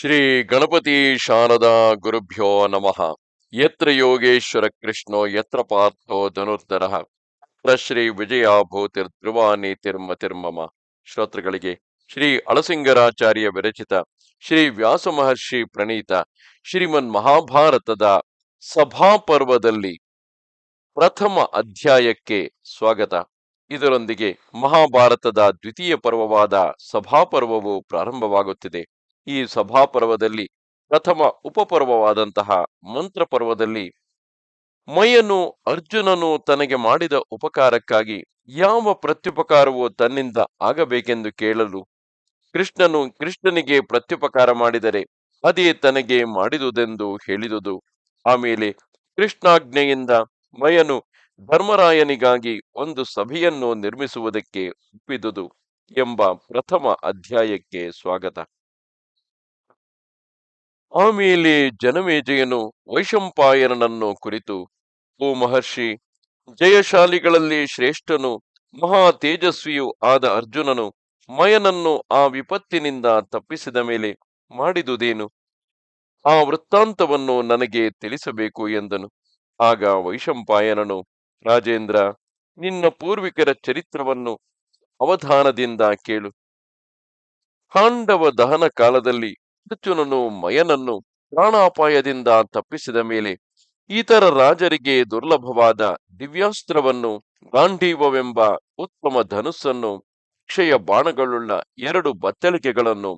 ಶ್ರೀ ಗಣಪತಿ ಶಾರದಾ ಗುರುಭ್ಯೋ ನಮಃ. ಯತ್ರ ಯೋಗೇಶ್ವರ ಕೃಷ್ಣೋ, ಯತ್ರ ಪಾರ್ಥೋ ಧನುರ್ಧರ. ಶ್ರೀ ವಿಜಯ ಭೂತಿರ್ ತಿರ್ಮ ತಿರ್ಮಮ. ಶ್ರೋತೃಗಳಿಗೆ ಶ್ರೀ ಅಳಸಿಂಗರಾಚಾರ್ಯ ವಿರಚಿತ ಶ್ರೀ ವ್ಯಾಸ ಮಹರ್ಷಿ ಪ್ರಣೀತ ಶ್ರೀಮನ್ ಮಹಾಭಾರತದ ಸಭಾಪರ್ವದಲ್ಲಿ ಪ್ರಥಮ ಅಧ್ಯಾಯಕ್ಕೆ ಸ್ವಾಗತ. ಇದರೊಂದಿಗೆ ಮಹಾಭಾರತದ ದ್ವಿತೀಯ ಪರ್ವವಾದ ಸಭಾಪರ್ವವು ಪ್ರಾರಂಭವಾಗುತ್ತಿದೆ. ಈ ಸಭಾಪರ್ವದಲ್ಲಿ ಪ್ರಥಮ ಉಪಪರ್ವವಾದಂತಹ ಮಂತ್ರ ಪರ್ವದಲ್ಲಿ ಮಯನು ಅರ್ಜುನನು ತನಗೆ ಮಾಡಿದ ಉಪಕಾರಕ್ಕಾಗಿ ಯಾವ ಪ್ರತ್ಯುಪಕಾರವು ತನ್ನಿಂದ ಆಗಬೇಕೆಂದು ಕೇಳಲು ಕೃಷ್ಣನು ಕೃಷ್ಣನಿಗೆ ಪ್ರತ್ಯುಪಕಾರ ಮಾಡಿದರೆ ಅದೇ ತನಗೆ ಮಾಡಿದುದೆಂದು ಹೇಳಿದುದು. ಆಮೇಲೆ ಕೃಷ್ಣಾಜ್ಞೆಯಿಂದ ಮಯನು ಧರ್ಮರಾಯನಿಗಾಗಿ ಒಂದು ಸಭೆಯನ್ನು ನಿರ್ಮಿಸುವುದಕ್ಕೆ ಒಪ್ಪಿದುದು ಎಂಬ ಪ್ರಥಮ ಅಧ್ಯಾಯಕ್ಕೆ ಸ್ವಾಗತ. ಆಮೇಲೆ ಜನಮೇಜಯನು ವೈಶಂಪಾಯನನ್ನು ಕುರಿತು, ಓ ಮಹರ್ಷಿ, ಜಯಶಾಲಿಗಳಲ್ಲಿ ಶ್ರೇಷ್ಠನು, ಮಹಾ ತೇಜಸ್ವಿಯು ಆದ ಅರ್ಜುನನು ಮಯನನ್ನು ಆ ವಿಪತ್ತಿನಿಂದ ತಪ್ಪಿಸಿದ ಮೇಲೆ ಮಾಡಿದುದೇನು? ಆ ವೃತ್ತಾಂತವನ್ನು ನನಗೆ ತಿಳಿಸಬೇಕು ಎಂದನು. ಆಗ ವೈಶಂಪಾಯನನು, ರಾಜೇಂದ್ರ, ನಿನ್ನ ಪೂರ್ವಿಕರ ಚರಿತ್ರವನ್ನು ಅವಧಾನದಿಂದ ಕೇಳು. ಪಾಂಡವ ದಹನ ಕಾಲದಲ್ಲಿ ಅರ್ಜುನನು ಮಯನನ್ನು ಪ್ರಾಣಾಪಾಯದಿಂದ ತಪ್ಪಿಸಿದ ಮೇಲೆ ಇತರ ರಾಜರಿಗೆ ದುರ್ಲಭವಾದ ದಿವ್ಯಾಸ್ತ್ರವನ್ನು ಗಾಂಧೀವವೆಂಬ ಉತ್ತಮ ಧನುಸ್ಸನ್ನು, ಕ್ಷಯ ಬಾಣಗಳುಳ್ಳ ಎರಡು ಬತ್ತಳಿಕೆಗಳನ್ನು,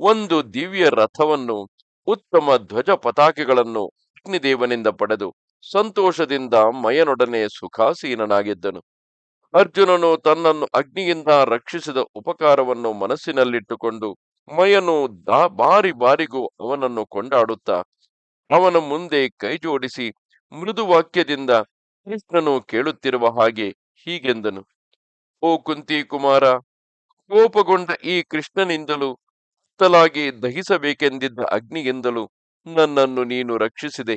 ಒಂದು ದಿವ್ಯ ರಥವನ್ನು, ಉತ್ತಮ ಧ್ವಜ ಪತಾಕೆಗಳನ್ನು ಅಗ್ನಿದೇವನಿಂದ ಪಡೆದು ಸಂತೋಷದಿಂದ ಮಯನೊಡನೆ ಸುಖಾಸೀನನಾಗಿದ್ದನು. ಅರ್ಜುನನು ತನ್ನನ್ನು ಅಗ್ನಿಯಿಂದ ರಕ್ಷಿಸಿದ ಉಪಕಾರವನ್ನು ಮನಸ್ಸಿನಲ್ಲಿಟ್ಟುಕೊಂಡು ಮಯನು ಬಾರಿ ಬಾರಿಗೂ ಅವನನ್ನು ಕೊಂಡಾಡುತ್ತಾ ಅವನ ಮುಂದೆ ಕೈಜೋಡಿಸಿ ಮೃದು ವಾಕ್ಯದಿಂದ ಕೃಷ್ಣನು ಕೇಳುತ್ತಿರುವ ಹಾಗೆ ಹೀಗೆಂದನು. ಓ ಕುಂತಿ ಕುಮಾರ, ಕೋಪಗೊಂಡ ಈ ಕೃಷ್ಣನಿಂದಲೂ ತಲಾಗಿ ದಹಿಸಬೇಕೆಂದಿದ್ದ ಅಗ್ನಿಯಿಂದಲೂ ನನ್ನನ್ನು ನೀನು ರಕ್ಷಿಸಿದೆ.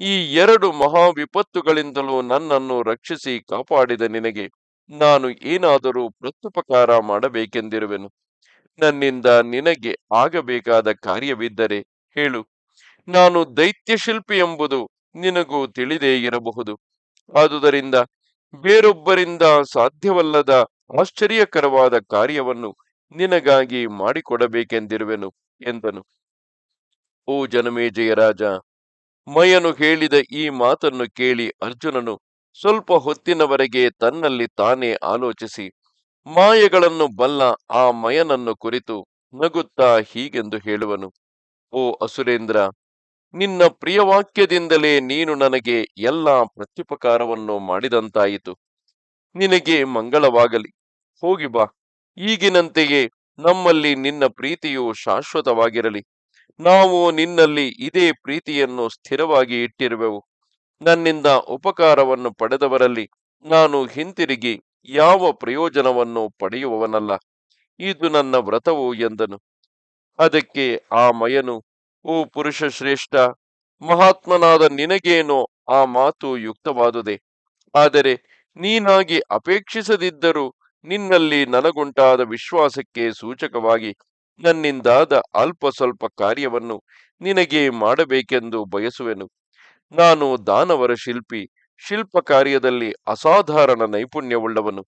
ಈ ಎರಡು ಮಹಾ ವಿಪತ್ತುಗಳಿಂದಲೂ ನನ್ನನ್ನು ರಕ್ಷಿಸಿ ಕಾಪಾಡಿದ ನಿನಗೆ ನಾನು ಏನಾದರೂ ಪ್ರತ್ಯುಪಕಾರ ಮಾಡಬೇಕೆಂದಿರುವೆನು. ನನ್ನಿಂದ ನಿನಗೆ ಆಗಬೇಕಾದ ಕಾರ್ಯವಿದ್ದರೆ ಹೇಳು. ನಾನು ದೈತ್ಯ ಶಿಲ್ಪಿ ಎಂಬುದು ನಿನಗೂ ತಿಳಿದೇ ಇರಬಹುದು. ಆದುದರಿಂದ ಬೇರೊಬ್ಬರಿಂದ ಸಾಧ್ಯವಲ್ಲದ ಆಶ್ಚರ್ಯಕರವಾದ ಕಾರ್ಯವನ್ನು ನಿನಗಾಗಿ ಮಾಡಿಕೊಡಬೇಕೆಂದಿರುವೆನು ಎಂದನು. ಓ ಜನಮೇಜಯರಾಜ ಮಯನು ಹೇಳಿದ ಈ ಮಾತನ್ನು ಕೇಳಿ ಅರ್ಜುನನು ಸ್ವಲ್ಪ ಹೊತ್ತಿನವರೆಗೆ ತನ್ನಲ್ಲಿ ತಾನೇ ಆಲೋಚಿಸಿ ಮಾಯೆಗಳನ್ನು ಬಲ್ಲ ಆ ಮಯನನ್ನು ಕುರಿತು ನಗುತ್ತಾ ಹೀಗೆಂದು ಹೇಳುವನು, ಓ ಅಸುರೇಂದ್ರ, ನಿನ್ನ ಪ್ರಿಯವಾಕ್ಯದಿಂದಲೇ ನೀನು ನನಗೆ ಎಲ್ಲ ಪ್ರತ್ಯುಪಕಾರವನ್ನು ಮಾಡಿದಂತಾಯಿತು. ನಿನಗೆ ಮಂಗಳವಾಗಲಿ. ಹೋಗಿ ಬಾ. ಈಗಿನಂತೆಯೇ ನಮ್ಮಲ್ಲಿ ನಿನ್ನ ಪ್ರೀತಿಯು ಶಾಶ್ವತವಾಗಿರಲಿ. ನಾವು ನಿನ್ನಲ್ಲಿ ಇದೇ ಪ್ರೀತಿಯನ್ನು ಸ್ಥಿರವಾಗಿ ಇಟ್ಟಿರುವೆವು. ನನ್ನಿಂದ ಉಪಕಾರವನ್ನು ಪಡೆದವರಲ್ಲಿ ನಾನು ಹಿಂತಿರುಗಿ ಯಾವ ಪ್ರಯೋಜನವನ್ನು ಪಡೆಯುವವನಲ್ಲ. ಇದು ನನ್ನ ವ್ರತವು ಎಂದನು. ಅದಕ್ಕೆ ಆ ಮಯನು, ಓ ಪುರುಷ ಶ್ರೇಷ್ಠ, ಮಹಾತ್ಮನಾದ ನಿನಗೇನೋ ಆ ಮಾತು ಯುಕ್ತವಾದುದೆ. ಆದರೆ ನೀನಾಗಿ ಅಪೇಕ್ಷಿಸದಿದ್ದರೂ ನಿನ್ನಲ್ಲಿ ನನಗುಂಟಾದ ವಿಶ್ವಾಸಕ್ಕೆ ಸೂಚಕವಾಗಿ ನನ್ನಿಂದಾದ ಅಲ್ಪ ಸ್ವಲ್ಪ ಕಾರ್ಯವನ್ನು ನಿನಗೆ ಮಾಡಬೇಕೆಂದು ಬಯಸುವೆನು. ನಾನು ದಾನವರ ಶಿಲ್ಪಿ ಶಿಲ್ಪ ಕಾರ್ಯದಲ್ಲಿ ಅಸಾಧಾರಣ ನೈಪುಣ್ಯವುಳ್ಳವನು.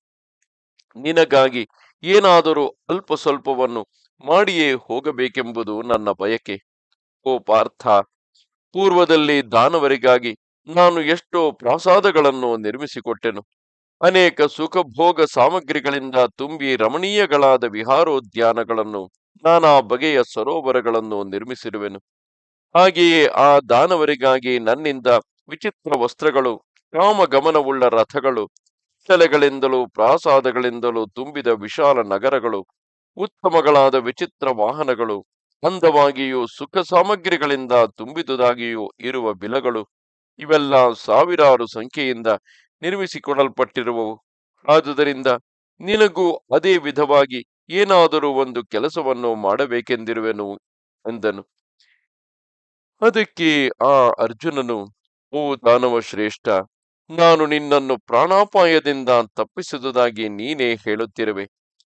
ನಿನಗಾಗಿ ಏನಾದರೂ ಅಲ್ಪ ಸ್ವಲ್ಪವನ್ನು ಮಾಡಿಯೇ ಹೋಗಬೇಕೆಂಬುದು ನನ್ನ ಬಯಕೆ. ಓ ಪಾರ್ಥ, ಪೂರ್ವದಲ್ಲಿ ದಾನವರಿಗಾಗಿ ನಾನು ಎಷ್ಟೋ ಪ್ರಾಸಾದಗಳನ್ನು ನಿರ್ಮಿಸಿಕೊಟ್ಟೆನು. ಅನೇಕ ಸುಖಭೋಗ ಸಾಮಗ್ರಿಗಳಿಂದ ತುಂಬಿ ರಮಣೀಯಗಳಾದ ವಿಹಾರೋದ್ಯಾನಗಳನ್ನು, ನಾನಾ ಬಗೆಯ ಸರೋವರಗಳನ್ನು ನಿರ್ಮಿಸಿರುವೆನು. ಹಾಗೆಯೇ ಆ ದಾನವರಿಗಾಗಿ ನನ್ನಿಂದ ವಿಚಿತ್ರ ವಸ್ತ್ರಗಳು ಕಾಮಗಮನವುಳ್ಳ ರಥಗಳು ತಲೆಗಳಿಂದಲೂ ಪ್ರಾಸಾದಗಳಿಂದಲೂ ತುಂಬಿದ ವಿಶಾಲ ನಗರಗಳು, ಉತ್ತಮಗಳಾದ ವಿಚಿತ್ರ ವಾಹನಗಳು, ಅಂದವಾಗಿಯೂ ಸುಖ ಸಾಮಗ್ರಿಗಳಿಂದ ತುಂಬಿದುದಾಗಿಯೂ ಇರುವ ಬಿಲಗಳು, ಇವೆಲ್ಲ ಸಾವಿರಾರು ಸಂಖ್ಯೆಯಿಂದ ನಿರ್ಮಿಸಿಕೊಡಲ್ಪಟ್ಟಿರುವವು. ಆದುದರಿಂದ ನಿನಗೂ ಅದೇ ವಿಧವಾಗಿ ಏನಾದರೂ ಒಂದು ಕೆಲಸವನ್ನು ಮಾಡಬೇಕೆಂದಿರುವೆನು ಎಂದನು. ಅದಕ್ಕೆ ಆ ಅರ್ಜುನನು, ಓ ದಾನವ ಶ್ರೇಷ್ಠ ನಾನು ನಿನ್ನನ್ನು ಪ್ರಾಣಾಪಾಯದಿಂದ ತಪ್ಪಿಸುವುದಾಗಿ ನೀನೇ ಹೇಳುತ್ತಿರುವೆ.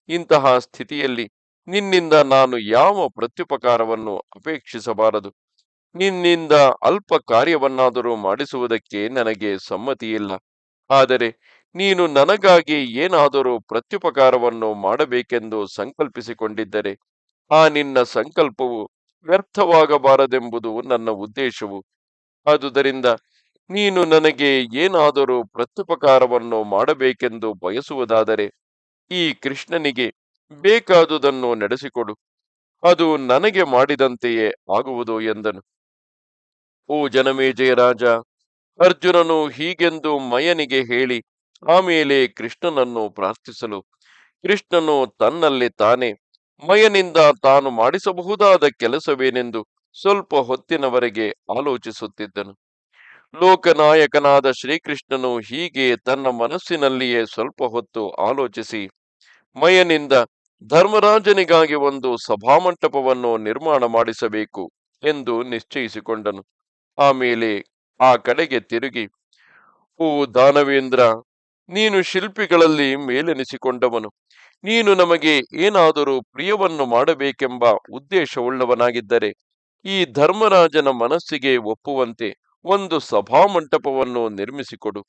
ಇಂತಹ ಸ್ಥಿತಿಯಲ್ಲಿ ನಿನ್ನಿಂದ ನಾನು ಯಾವ ಪ್ರತ್ಯುಪಕಾರವನ್ನು ಅಪೇಕ್ಷಿಸಬಾರದು? ನಿನ್ನಿಂದ ಅಲ್ಪ ಕಾರ್ಯವನ್ನಾದರೂ ಮಾಡಿಸುವುದಕ್ಕೆ ನನಗೆ ಸಮ್ಮತಿಯಿಲ್ಲ. ಆದರೆ ನೀನು ನನಗಾಗಿ ಏನಾದರೂ ಪ್ರತ್ಯುಪಕಾರವನ್ನು ಮಾಡಬೇಕೆಂದು ಸಂಕಲ್ಪಿಸಿಕೊಂಡಿದ್ದರೆ, ಆ ನಿನ್ನ ಸಂಕಲ್ಪವು ವ್ಯರ್ಥವಾಗಬಾರದೆಂಬುದು ನನ್ನ ಉದ್ದೇಶವು. ಆದುದರಿಂದ ನೀನು ನನಗೆ ಏನಾದರೂ ಪ್ರತ್ಯುಪಕಾರವನ್ನು ಮಾಡಬೇಕೆಂದು ಬಯಸುವುದಾದರೆ ಈ ಕೃಷ್ಣನಿಗೆ ಬೇಕಾದುದನ್ನು ನಡೆಸಿಕೊಡು. ಅದು ನನಗೆ ಮಾಡಿದಂತೆಯೇ ಆಗುವುದು ಎಂದನು. ಓ ಜನಮೇಜಯ ರಾಜ! ಅರ್ಜುನನು ಹೀಗೆಂದು ಮಯನಿಗೆ ಹೇಳಿ, ಆಮೇಲೆ ಕೃಷ್ಣನನ್ನು ಪ್ರಾರ್ಥಿಸಲು. ಕೃಷ್ಣನು ತನ್ನಲ್ಲಿ ತಾನೇ, ಮಯನಿಂದ ತಾನು ಮಾಡಿಸಬಹುದಾದ ಕೆಲಸವೇನೆಂದು ಸ್ವಲ್ಪ ಹೊತ್ತಿನವರೆಗೆ ಆಲೋಚಿಸುತ್ತಿದ್ದನು. ಲೋಕನಾಯಕನಾದ ಶ್ರೀಕೃಷ್ಣನು ಹೀಗೆ ತನ್ನ ಮನಸ್ಸಿನಲ್ಲಿಯೇ ಸ್ವಲ್ಪ ಹೊತ್ತು ಆಲೋಚಿಸಿ, ಮಯನಿಂದ ಧರ್ಮರಾಜನಿಗಾಗಿ ಒಂದು ಸಭಾಮಂಟಪವನ್ನು ನಿರ್ಮಾಣ ಮಾಡಿಸಬೇಕು ಎಂದು ನಿಶ್ಚಯಿಸಿಕೊಂಡನು. ಆಮೇಲೆ ಆ ಕಡೆಗೆ ತಿರುಗಿ, ಓ ದಾನವೇಂದ್ರ, ನೀನು ಶಿಲ್ಪಿಗಳಲ್ಲಿ ಮೇಲೆನಿಸಿಕೊಂಡವನು. ನೀನು ನಮಗೆ ಏನಾದರೂ ಪ್ರಿಯವನ್ನು ಮಾಡಬೇಕೆಂಬ ಉದ್ದೇಶವುಳ್ಳವನಾಗಿದ್ದರೆ, ಈ ಧರ್ಮರಾಜನ ಮನಸ್ಸಿಗೆ ಒಪ್ಪುವಂತೆ ಒಂದು ಸಭಾಮಂಟಪವನ್ನು ನಿರ್ಮಿಸಿಕೊಡು.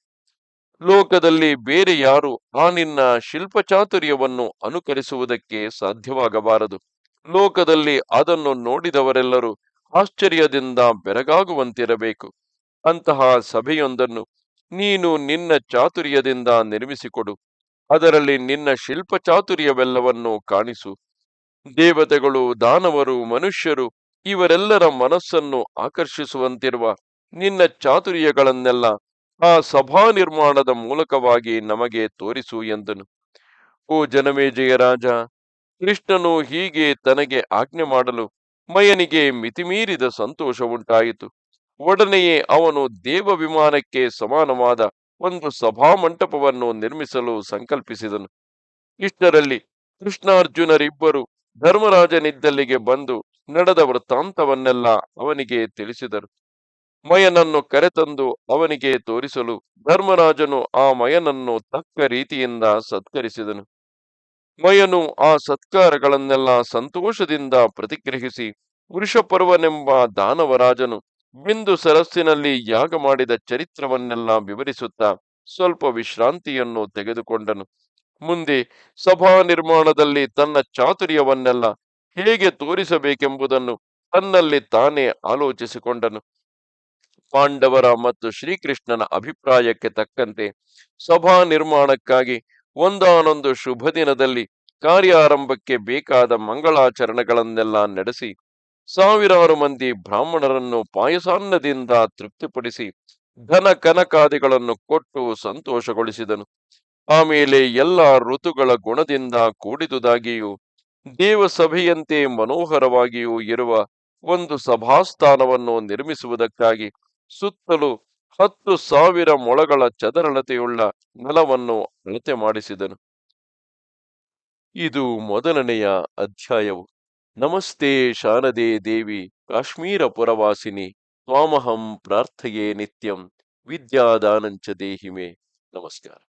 ಲೋಕದಲ್ಲಿ ಬೇರೆ ಯಾರು ಆ ನಿನ್ನ ಶಿಲ್ಪಚಾತುರ್ಯವನ್ನು ಅನುಕರಿಸುವುದಕ್ಕೆ ಸಾಧ್ಯವಾಗಬಾರದು. ಲೋಕದಲ್ಲಿ ಅದನ್ನು ನೋಡಿದವರೆಲ್ಲರೂ ಆಶ್ಚರ್ಯದಿಂದ ಬೆರಗಾಗುವಂತಿರಬೇಕು. ಅಂತಹ ಸಭೆಯೊಂದನ್ನು ನೀನು ನಿನ್ನ ಚಾತುರ್ಯದಿಂದ ನಿರ್ಮಿಸಿಕೊಡು. ಅದರಲ್ಲಿ ನಿನ್ನ ಶಿಲ್ಪ ಚಾತುರ್ಯವೆಲ್ಲವನ್ನು ಕಾಣಿಸು. ದೇವತೆಗಳು, ದಾನವರು, ಮನುಷ್ಯರು ಇವರೆಲ್ಲರ ಮನಸ್ಸನ್ನು ಆಕರ್ಷಿಸುವಂತಿರುವ ನಿನ್ನ ಚಾತುರ್ಯಗಳನ್ನೆಲ್ಲ ಆ ಸಭಾ ನಿರ್ಮಾಣದ ಮೂಲಕವಾಗಿ ನಮಗೆ ತೋರಿಸು ಎಂದನು. ಓ ಜನಮೇಜಯ ರಾಜ, ಕೃಷ್ಣನು ಹೀಗೆ ತನಗೆ ಆಜ್ಞೆ ಮಾಡಲು ಮಯನಿಗೆ ಮಿತಿಮೀರಿದ ಸಂತೋಷ ಉಂಟಾಯಿತು. ಒಡನೆಯೇ ಅವನು ದೇವ ವಿಮಾನಕ್ಕೆ ಸಮಾನವಾದ ಒಂದು ಸಭಾಮಂಟಪವನ್ನು ನಿರ್ಮಿಸಲು ಸಂಕಲ್ಪಿಸಿದನು. ಇಷ್ಟರಲ್ಲಿ ಕೃಷ್ಣಾರ್ಜುನರಿಬ್ಬರು ಧರ್ಮರಾಜನಿದ್ದಲ್ಲಿಗೆ ಬಂದು ನಡೆದ ವೃತ್ತಾಂತವನ್ನೆಲ್ಲ ಅವನಿಗೆ ತಿಳಿಸಿದರು. ಮಯನನ್ನು ಕರೆತಂದು ಅವನಿಗೆ ತೋರಿಸಲು ಧರ್ಮರಾಜನು ಆ ಮಯನನ್ನು ತಕ್ಕ ರೀತಿಯಿಂದ ಸತ್ಕರಿಸಿದನು. ಮಯನು ಆ ಸತ್ಕಾರಗಳನ್ನೆಲ್ಲ ಸಂತೋಷದಿಂದ ಪ್ರತಿಗ್ರಹಿಸಿ ವೃಷಪರ್ವನೆಂಬ ದಾನವರಾಜನು ಬಿಂದು ಸರಸ್ಸಿನಲ್ಲಿ ಯಾಗ ಮಾಡಿದ ಚರಿತ್ರವನ್ನೆಲ್ಲ ವಿವರಿಸುತ್ತಾ ಸ್ವಲ್ಪ ವಿಶ್ರಾಂತಿಯನ್ನು ತೆಗೆದುಕೊಂಡನು. ಮುಂದೆ ಸಭಾ ನಿರ್ಮಾಣದಲ್ಲಿ ತನ್ನ ಚಾತುರ್ಯವನ್ನೆಲ್ಲ ಹೇಗೆ ತೋರಿಸಬೇಕೆಂಬುದನ್ನು ತನ್ನಲ್ಲಿ ತಾನೇ ಆಲೋಚಿಸಿಕೊಂಡನು. ಪಾಂಡವರ ಮತ್ತು ಶ್ರೀಕೃಷ್ಣನ ಅಭಿಪ್ರಾಯಕ್ಕೆ ತಕ್ಕಂತೆ ಸಭಾ ನಿರ್ಮಾಣಕ್ಕಾಗಿ ಒಂದಾನೊಂದು ಶುಭ ದಿನದಲ್ಲಿ ಕಾರ್ಯಾರಂಭಕ್ಕೆ ಬೇಕಾದ ಮಂಗಳಾಚರಣೆಗಳನ್ನೆಲ್ಲ ನಡೆಸಿ ಸಾವಿರಾರು ಮಂದಿ ಬ್ರಾಹ್ಮಣರನ್ನು ಪಾಯಸಾನ್ನದಿಂದ ತೃಪ್ತಿಪಡಿಸಿ ಧನ ಕನಕಾದಿಗಳನ್ನು ಕೊಟ್ಟು ಸಂತೋಷಗೊಳಿಸಿದನು. ಆಮೇಲೆ ಎಲ್ಲ ಋತುಗಳ ಗುಣದಿಂದ ಕೂಡಿದುದಾಗಿಯೂ ದೇವಸಭೆಯಂತೆ ಮನೋಹರವಾಗಿಯೂ ಇರುವ ಒಂದು ಸಭಾಸ್ಥಾನವನ್ನು ನಿರ್ಮಿಸುವುದಕ್ಕಾಗಿ ಸುತ್ತಲೂ ಹತ್ತು ಸಾವಿರ ಮೊಳಗಳ ಚದರಳತೆಯುಳ್ಳ ನೆಲವನ್ನು ಅಳತೆ ಮಾಡಿಸಿದನು. ಇದು ಮೊದಲನೆಯ ಅಧ್ಯಾಯವು. ನಮಸ್ತೆ ಶಾರದೆ ದೇವಿ, ಕಾಶ್ಮೀರ ಪುರವಾಸಿನಿ, ತ್ವಾಮಹಂ ಪ್ರಾರ್ಥೆಯೇ ನಿತ್ಯಂ, ವಿದ್ಯಾದಾನಂಚ ದೇಹಿಮೆ. ನಮಸ್ಕಾರ.